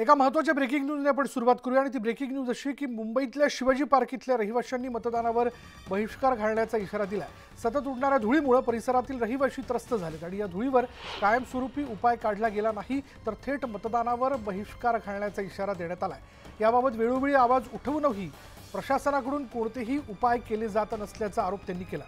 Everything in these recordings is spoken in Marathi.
एका महत्त्वाच्या ब्रेकिंग न्यूजने आपण सुरुवात करूया आणि ती ब्रेकिंग न्यूज अशी की मुंबईतल्या शिवाजी पार्क इथल्या रहिवाशांनी मतदानावर बहिष्कार घालण्याचा इशारा दिला सतत उडणाऱ्या धुळीमुळे परिसरातील रहिवाशी त्रस्त झालेत आणि या धुळीवर कायमस्वरूपी उपाय काढला गेला नाही तर थेट मतदानावर बहिष्कार घालण्याचा इशारा देण्यात आला आहे याबाबत वेळोवेळी आवाज उठवूनही प्रशासनाकडून कोणतेही उपाय केले जात नसल्याचा आरोप त्यांनी केला.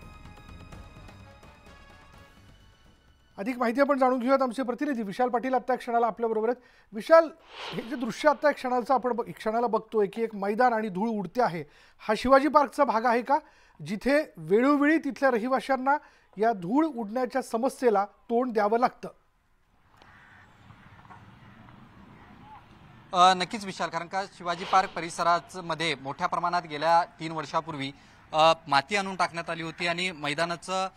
अधिक माहिती आपण जाणून घेऊयात. आमचे प्रतिनिधी विशाल पाटील आत्ता क्षणाला आपल्याबरोबर आहेत. विशाल हे जे दृश्य आत्ता क्षणाचं आपण क्षणाला बघतोय की एक मैदान आणि धूळ उडते आहे. हा शिवाजी पार्कचा भाग आहे का? जिथे वेळोवेळी तिथल्या रहिवाशांना या धूळ उडण्याच्या समस्येला तोंड द्यावं लागतं. नक्कीच विशाल कारण का शिवाजी पार्क परिसरामध्ये मोठ्या प्रमाणात गेल्या तीन वर्षापूर्वी माती आणून टाकण्यात आली होती आणि मैदानाचं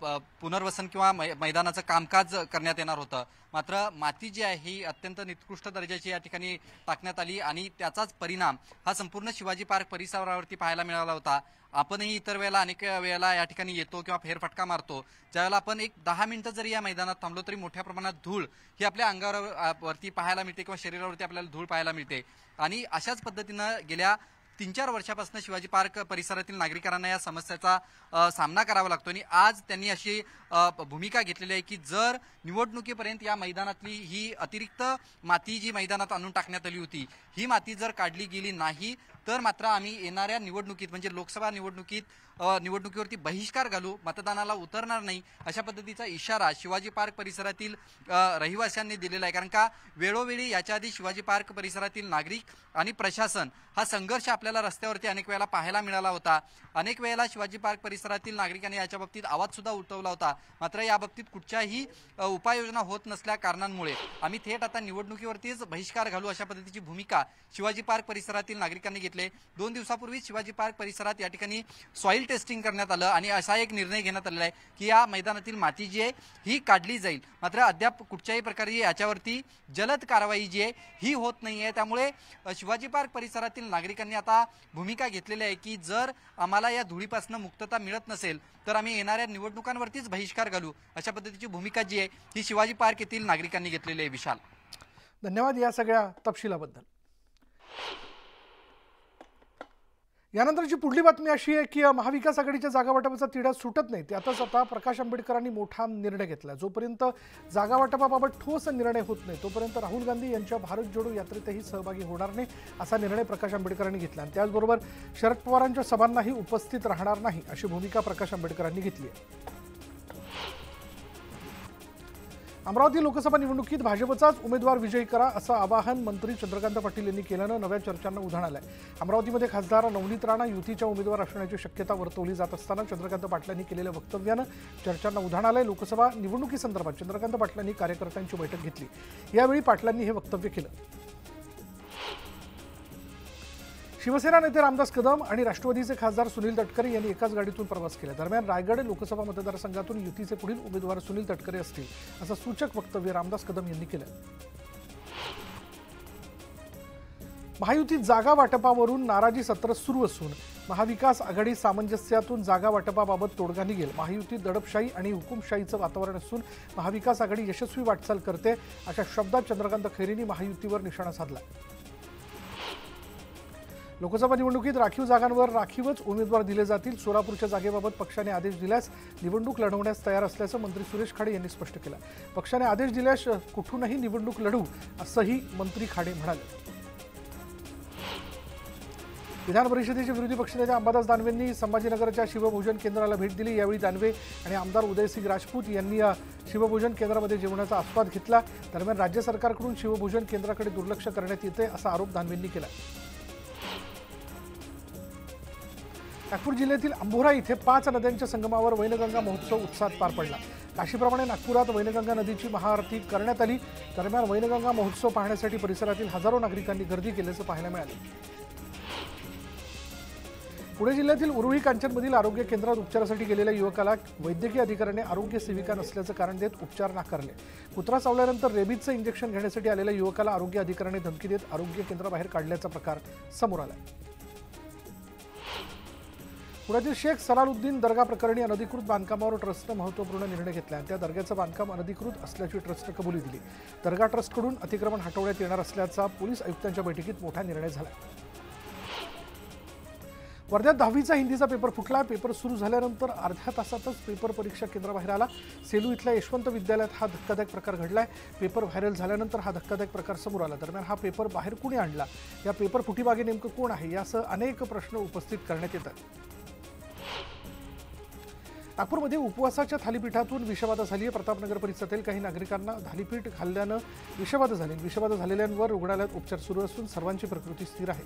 प- पुनर्वसन किंवा मै- मैदानाचं कामकाज करण्यात येणार होतं. मात्र माती जी आहे ही अत्यंत निकृष्ट दर्जाची या ठिकाणी टाकण्यात आली आणि त्याचाच परिणाम हा संपूर्ण शिवाजी पार्क परिसरावरती पाहायला मिळाला होता. आपणही इतर वेळेला अनेक वेळेला या ठिकाणी येतो किंवा फेरफटका मारतो. ज्यावेळेला आपण एक दहा मिनिटं जरी या मैदानात थांबलो तरी मोठ्या प्रमाणात धूळ ही आपल्या अंगावर वरती पाहायला मिळते किंवा शरीरावरती आपल्याला धूळ पाहायला मिळते. आणि अशाच पद्धतीनं गेल्या तीन चार वर्षापासून शिवाजी पार्क परिसरातील नागरिकांना या समस्याचा सामना करावा लागतो आणि आज त्यांनी अशी भूमिका घेतलेली आहे की जर निवडणुकीपर्यंत या मैदानातली ही अतिरिक्त माती जी मैदानात आणून टाकण्यात आली होती ही माती जर काढली गेली नाही तर मात्र आम्ही येणाऱ्या निवडणुकीत म्हणजे लोकसभा निवडणुकीत निवडणुकीवरती बहिष्कार घालू मतदानाला उतरणार नाही अशा पद्धतीचा इशारा शिवाजी पार्क परिसरातील रहिवाशांनी दिलेला आहे. कारण का वेळोवेळी याच्या आधी शिवाजी पार्क परिसरातील नागरिक आणि प्रशासन हा संघर्ष आपल्याला रस्त्यावरती अनेक वेळेला पाहायला मिळाला होता. अनेक वेळेला शिवाजी पार्क परिसरातील नागरिकांनी याच्या बाबतीत आवाज सुद्धा उठवला होता. मात्र या बाबतीत कुठच्याही उपाययोजना होत नसल्या कारणांमुळे. आम्ही थेट आता निवडणुकीवरतीच बहिष्कार घालू अशा पद्धतीची भूमिका शिवाजी पार्क परिसरातील नागरिकांनी घेतले. दोन दिवसापूर्वी शिवाजी पार्क परिसरात या ठिकाणी सॉइल टेस्टिंग करण्यात आलं आणि असा एक निर्णय घेण्यात आलेला आहे की या मैदानातील माती जी आहे ही काढली जाईल. मात्र अद्याप कुठच्याही प्रकारे याच्यावरती जलद कारवाई जी आहे ही होत नाही आहे त्यामुळे शिवाजी पार्क परिसरातील नागरिकांनी आता भूमिका घेतलेली आहे की जर आम्हाला या धुळीपासून मुक्तता मिळत नसेल तर आम्ही येणाऱ्या निवडणुकांवरतीच बहिष्कार घालू. अशा पद्धतीची भूमिका जी आहे ही शिवाजी पार्क येथील नागरिकांनी घेतलेली आहे विशाल. धन्यवाद या सगळ्या तपशिलाबद्दल. यानंतरची पुढली बातमी अशी आहे की महाविकास आघाडीच्या जागा वाटपाचा तिढा सुटत नाही. त्यातच आता प्रकाश आंबेडकरांनी मोठा निर्णय घेतला. जोपर्यंत जागा वाटपाबाबत ठोस निर्णय होत नाही तोपर्यंत राहुल गांधी यांच्या भारत जोडो यात्रेतही सहभागी होणार नाही असा निर्णय प्रकाश आंबेडकरांनी घेतला. आणि त्याचबरोबर शरद पवारांच्या सभांनाही उपस्थित राहणार नाही अशी भूमिका प्रकाश आंबेडकरांनी घेतली आहे. अमरावती लोकसभा निवडणुकीत भाजपचाच उमेदवार विजयी करा असं आवाहन मंत्री चंद्रकांत पाटील यांनी केल्यानं नव्या चर्चांना उधाण आलं आहे अमरावतीमध्ये खासदार नवनीत राणा युतीच्या उमेदवार असण्याची शक्यता वर्तवली जात असताना चंद्रकांत पाटलांनी केलेल्या वक्तव्यानं चर्चांना उधाण आलं आहे लोकसभा निवडणुकीसंदर्भात चंद्रकांत पाटलांनी कार्यकर्त्यांची बैठक घेतली. यावेळी पाटलांनी हे वक्तव्य केलं. शिवसेना नेते रामदास कदम आणि राष्ट्रवादीचे खासदार सुनील तटकरे यांनी एकाच गाडीतून प्रवास केला. दरम्यान रायगड लोकसभा मतदारसंघातून युतीचे पुढील उमेदवार सुनील तटकरे असतील असं सूचक वक्तव्य रामदास कदम यांनी केलं. महायुतीत जागा वाटपावरून नाराजी सत्र सुरू असून महाविकास आघाडी सामंजस्यातून जागा वाटपाबाबत तोडगा निघेल. महायुतीत दडपशाही आणि हुकुमशाहीचं वातावरण असून महाविकास आघाडी यशस्वी वाटचाल करते अशा शब्दात चंद्रकांत खैरेंनी महायुतीवर निशाणा साधला. लोकसभा निवडणुकीत राखीव जागांवर राखीवच उमेदवार दिले जातील. सोलापूरच्या जागेबाबत पक्षाने आदेश दिल्यास निवडणूक लढवण्यास तयार असल्याचं मंत्री सुरेश खाडे यांनी स्पष्ट केलं. पक्षाने आदेश दिल्यास कुठूनही निवडणूक लढू असंही मंत्री खाडे म्हणाले. विधान परिषदेचे विरोधी पक्षनेते अंबादास दानवेंनी संभाजीनगरच्या शिवभोजन केंद्राला भेट दिली. यावेळी दानवे आणि आमदार उदयसिंग राजपूत यांनी या शिवभोजन केंद्रामध्ये जेवणाचा आस्वाद घेतला. दरम्यान राज्य सरकारकडून शिवभोजन केंद्राकडे दुर्लक्ष करण्यात येते असा आरोप दानवेंनी केला नागपूर जिल्ह्यातील अंबोरा इथे पाच नद्यांच्या संगमावर वैनगंगा महोत्सव उत्साहात पार पडला. काशीप्रमाणे नागपुरात वैनगंगा नदीची महाआरती करण्यात आली. दरम्यान वैनगंगा महोत्सव पाहण्यासाठी परिसरातील हजारो नागरिकांनी गर्दी केल्याचं पाहायला मिळालं. पुणे जिल्ह्यातील उरुळी कांचनमधील आरोग्य केंद्रात उपचारासाठी गेलेल्या युवकाला वैद्यकीय अधिकाऱ्याने आरोग्य सेविका नसल्याचं कारण देत उपचार नाकारले. कुत्रा चावल्यानंतर रेबीजचं इंजेक्शन घेण्यासाठी आलेल्या युवकाला आरोग्य अधिकाऱ्याने धमकी देत आरोग्य केंद्राबाहेर काढल्याचा प्रकार समोर आला पुण्यातील शेख सलालुद्दीन दर्गा प्रकरणी अनधिकृत बांधकामावर ट्रस्टनं महत्त्वपूर्ण निर्णय घेतला आहे त्या दर्ग्याचं बांधकाम अनधिकृत असल्याची ट्रस्टनं कबुली दिली. दर्गा ट्रस्टकडून अतिक्रमण हटवण्यात येणार असल्याचा पोलीस आयुक्तांच्या बैठकीत मोठा निर्णय झाला. वर्ध्यात दहावीचा हिंदीचा पेपर फुटला. पेपर सुरू झाल्यानंतर अर्ध्या तासातच पेपर परीक्षा केंद्राबाहेर आला. सेलू इथल्या यशवंत विद्यालयात हा धक्कादायक प्रकार घडलाय. पेपर व्हायरल झाल्यानंतर हा धक्कादायक प्रकार समोर आला. दरम्यान हा पेपर बाहेर कुणी आणला? या पेपर फुटीमागे नेमकं कोण आहे? यासह अनेक प्रश्न उपस्थित करण्यात येतात. नागपूरमध्ये उपवासाच्या थालीपीठातून विषबाधा झाली आहे. प्रतापनगर परिसरातील काही नागरिकांना थालीपीठ खाल्ल्यानं विषबाधा झाली. विषबाधा झालेल्यांवर रुग्णालयात उपचार सुरू असून सर्वांची प्रकृती स्थिर आहे.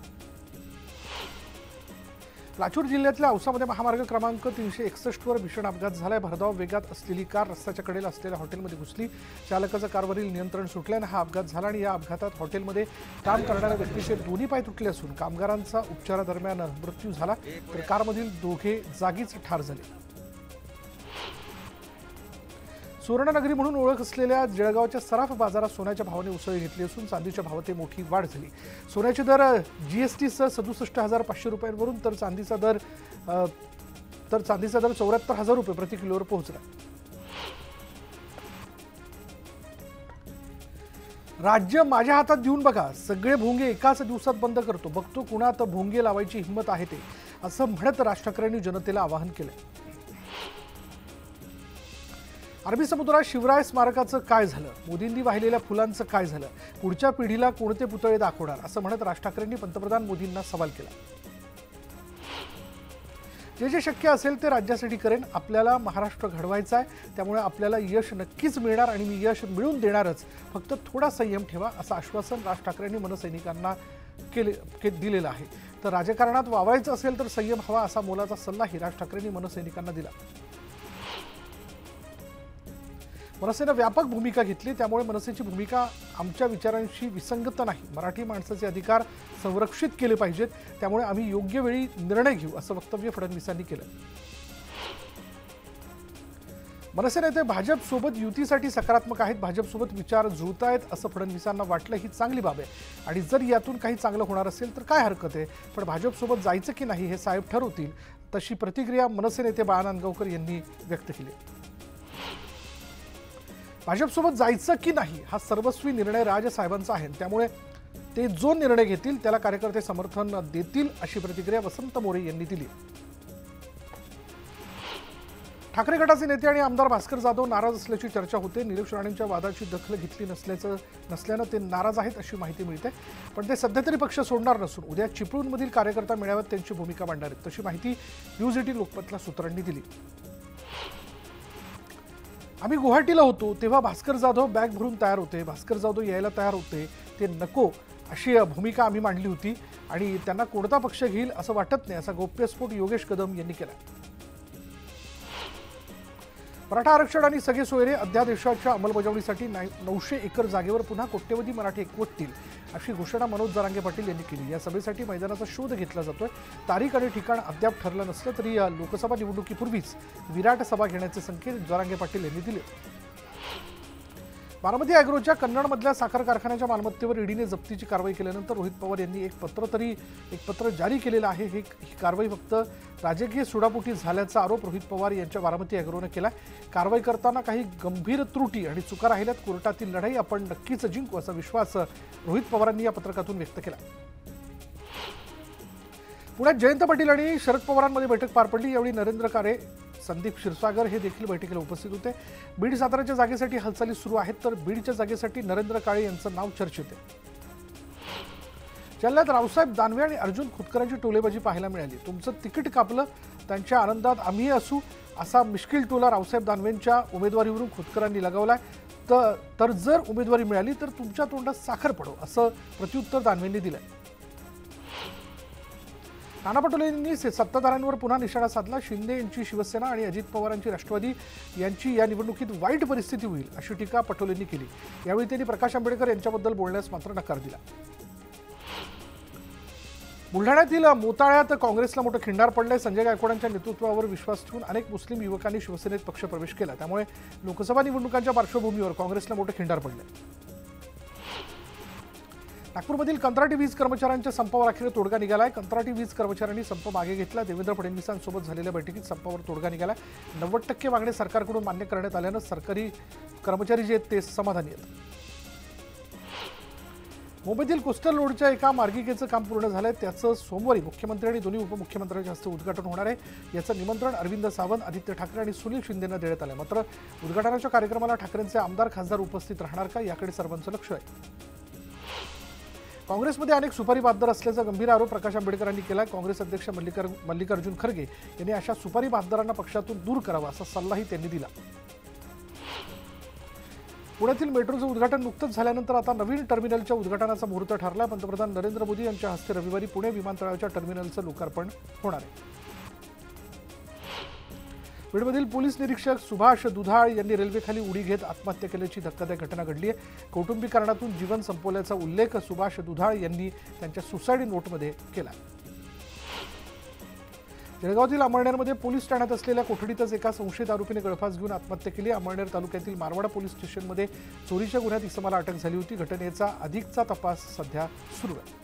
लातूर जिल्ह्यातल्या औसामध्ये महामार्ग क्रमांक तीनशे एकसष्टवर भीषण अपघात झालाय. भरधाव वेगात असलेली कार रस्त्याच्या कडेला असलेल्या हॉटेलमध्ये घुसली. चालकाचं कारवरील नियंत्रण सुटल्यानं हा अपघात झाला आणि या अपघातात हॉटेलमध्ये काम करणाऱ्या व्यक्तीचे दोन्ही पाय तुटले असून कामगारांचा उपचारादरम्यान मृत्यू झाला. तर कारमधील दोघे जागीच ठार झाले. सुवर्णनगरी म्हणून ओळख असलेल्या जळगावच्या सराफ बाजारात सोन्याच्या भावाने उसळी घेतली असून चांदीच्या भावात मोठी वाढ झाली. सोन्याचे दर जीएसटीसह सदुसष्ट हजार पाचशे रुपयांवरून तर चांदीचा दर तर चांदीचा दर चौऱ्याहत्तर हजार रुपये प्रति किलोवर पोहोचला. राज्य माझ्या हातात देऊन बघा. सगळे भोंगे एकाच दिवसात बंद करतो. बघतो कुणात भोंगे लावायची हिंमत आहे ते असं म्हणत राज ठाकरेंनी जनतेला आवाहन केलंय. अरबी समुद्रात शिवराय स्मारकाचं काय झालं? मोदींनी वाहिलेल्या फुलांचं काय झालं? पुढच्या पिढीला कोणते पुतळे दाखवणार? असं म्हणत राज ठाकरेंनी पंतप्रधान मोदींना सवाल केला. जे जे शक्य असेल ते राज्यासाठी करेन. आपल्याला महाराष्ट्र घडवायचा आहे. त्यामुळे आपल्याला यश नक्कीच मिळणार आणि मी यश मिळवून देणारच. फक्त थोडा संयम ठेवा असं आश्वासन राज ठाकरेंनी मनसैनिकांना केले के दिलेलं आहे. तर राजकारणात वावरायचं असेल तर संयम हवा असा मोलाचा सल्लाही राज ठाकरेंनी मनसैनिकांना दिला. मनसेनं व्यापक भूमिका घेतली त्यामुळे मनसेची भूमिका आमच्या विचारांशी विसंगत नाही. मराठी माणसाचे अधिकार संरक्षित केले पाहिजेत त्यामुळे आम्ही योग्य वेळी निर्णय घेऊ असं वक्तव्य फडणवीसांनी केलं. मनसे नेते भाजपसोबत युतीसाठी सकारात्मक आहेत भाजपसोबत विचार जुळतायत असं फडणवीसांना वाटलं ही चांगली बाब आहे. आणि जर यातून काही चांगलं होणार असेल तर काय हरकत आहे? पण भाजपसोबत जायचं की नाही हे साहेब ठरवतील तशी प्रतिक्रिया मनसे नेते बाळा नांदगावकर यांनी व्यक्त केली. भाजपसोबत जायचं की नाही हा सर्वस्वी निर्णय राजसाहेबांचा आहे. त्यामुळे ते जो निर्णय घेतील त्याला कार्यकर्ते समर्थन देतील अशी प्रतिक्रिया वसंत मोरे यांनी दिली. ठाकरे गटाचे नेते आणि आमदार भास्कर जाधव नाराज असल्याची चर्चा होते. निलेश राणेंच्या वादाची दखल घेतली नसल्याचं नसल्यानं ते नाराज आहेत अशी माहिती मिळते. पण ते सध्या तरी पक्ष सोडणार नसून उद्या चिपळूणमधील कार्यकर्ता मेळाव्यात त्यांची भूमिका मांडणार आहेत. तशी माहिती न्यूज एटीन लोकमतला सूत्रांनी दिली. आम्ही गुवाहाटीला होतो तेव्हा भास्कर जाधव बॅग भरून तयार होते भास्कर जाधव यायला तयार होते ते नको अशी भूमिका आम्ही मांडली होती आणि त्यांना कोणता पक्ष घेईल असं वाटत नाही असा गोप्यस्फोट योगेश कदम यांनी केला. मराठा आरक्षण आणि सगळे सोयरे अध्यादेशाच्या अंमलबजावणीसाठी नऊशे एकर जागेवर पुन्हा कोट्यवधी मराठी एकवटतील. अशी घोषणा मनोज जरांगे पाटील यांनी केली. या सभेसाठी मैदानाचा शोध घेतला जातोय. तारीख आणि ठिकाण अद्याप ठरलं नसलं तरी या लोकसभा निवडणुकीपूर्वीच विराट सभा घेण्याचे संकेत जरांगे पाटील यांनी दिले. बारामती अॅग्रोच्या कन्नडमधल्या साखर कारखान्याच्या मालमत्तेवर ईडीने जप्तीची कारवाई केल्यानंतर रोहित पवार यांनी एक पत्र तरी एक पत्र जारी केलेलं आहे. हे ही कारवाई फक्त राजकीय सुडापोटी झाल्याचा आरोप रोहित पवार यांच्या बारामती अॅग्रोनं केला कारवाई करताना काही गंभीर त्रुटी आणि चुका राहिल्यात. कोर्टातील लढाई आपण नक्कीच जिंकू असा विश्वास रोहित पवारांनी या पत्रकातून व्यक्त केला पुण्यात जयंत पाटील आणि शरद पवारांमध्ये बैठक पार पडली. यावेळी नरेंद्र कारे संदीप क्षीरसागर हे देखील बैठकीला उपस्थित होते. बीड साताराच्या जागेसाठी हालचाली सुरू आहेत तर बीडच्या जागेसाठी नरेंद्र काळे यांचं नाव चर्चेत आहे. जालन्यात रावसाहेब दानवे आणि अर्जुन खुतकरांची टोलेबाजी पाहायला मिळाली. तुमचं तिकीट कापलं त्यांच्या आनंदात आम्ही असू असा मिश्किल टोला रावसाहेब दानवेंच्या उमेदवारीवरून खुतकरांनी लगावलाय. तर तर जर उमेदवारी मिळाली तर तुमच्या तोंडात साखर पडो असं प्रत्युत्तर दानवेंनी दिलंय. नाना पटोलेंनी सत्ताधाऱ्यांवर पुन्हा निशाणा साधला. शिंदे यांची शिवसेना आणि अजित पवारांची राष्ट्रवादी यांची या निवडणुकीत वाईट परिस्थिती होईल अशी टीका पटोलेंनी केली. यावेळी त्यांनी प्रकाश आंबेडकर यांच्याबद्दल बोलण्यास मात्र नकार दिला. बुलढाण्यातील मोताळ्यात काँग्रेसला मोठं खिंडार पडलंय. संजय गायकवाडांच्या नेतृत्वावर विश्वास ठेवून अनेक मुस्लिम युवकांनी शिवसेनेत पक्ष प्रवेश केला. त्यामुळे लोकसभा निवडणुकांच्या पार्श्वभूमीवर काँग्रेसला मोठं खिंडार पडलंय. नागपूरमधील कंत्राटी वीज कर्मचाऱ्यांच्या संपावर अखेर तोडगा निघालाय. कंत्राटी वीज कर्मचाऱ्यांनी संप मागे घेतला. देवेंद्र फडणवीसांसोबत झालेल्या बैठकीत संपावर तोडगा निघाला नव्वद टक्के मागणी सरकारकडून मान्य करण्यात आल्यानं सरकारी कर्मचारी जे आहेत ते समाधानी आहेत. मुंबईतील कोस्टल रोडच्या एका मार्गिकेचं काम पूर्ण झालं आहे त्याचं सोमवारी मुख्यमंत्री आणि दोन्ही उपमुख्यमंत्र्यांच्या हस्ते उद्घाटन होणार आहे. याचं निमंत्रण अरविंद सावंत आदित्य ठाकरे आणि सुनील शिंदेंना देण्यात आलं मात्र उद्घाटनाच्या कार्यक्रमाला ठाकरेंचे आमदार खासदार उपस्थित राहणार का याकडे सर्वांचं लक्ष आहे. काँग्रेसमध्ये अनेक सुपारी बाददार असल्याचा गंभीर आरोप प्रकाश आंबेडकरांनी केला काँग्रेस अध्यक्ष मल्लिकार मल्लिकार्जुन खरगे यांनी अशा सुपारी बाददारांना पक्षातून दूर करावा असा सल्लाही त्यांनी दिला. पुण्यातील मेट्रोचं उद्घाटन नुकतंच झाल्यानंतर आता नवीन टर्मिनलच्या उद्घाटनाचा मुहूर्त ठरला पंतप्रधान नरेंद्र मोदी यांच्या हस्ते रविवारी पुणे विमानतळाच्या टर्मिनलचं लोकार्पण होणार आहे. बीडमधील पोलीस निरीक्षक सुभाष दुधाळ यांनी रेल्वेखाली उडी घेत आत्महत्या केल्याची धक्कादायक घटना घडली आहे. कौटुंबिक कारणातून जीवन संपवल्याचा उल्लेख सुभाष दुधाळ यांनी त्यांच्या सुसाईड नोटमध्ये केला जळगावातील अमळनेरमध्ये पोलीस ठाण्यात असलेल्या कोठडीतच एका संशयित आरोपीने गळफास घेऊन आत्महत्या केली. अमळनेर तालुक्यातील मारवाडा पोलीस स्टेशनमध्ये चोरीच्या गुन्ह्यात इसमाला अटक झाली होती. घटनेचा अधिकचा तपास सध्या सुरू आहे.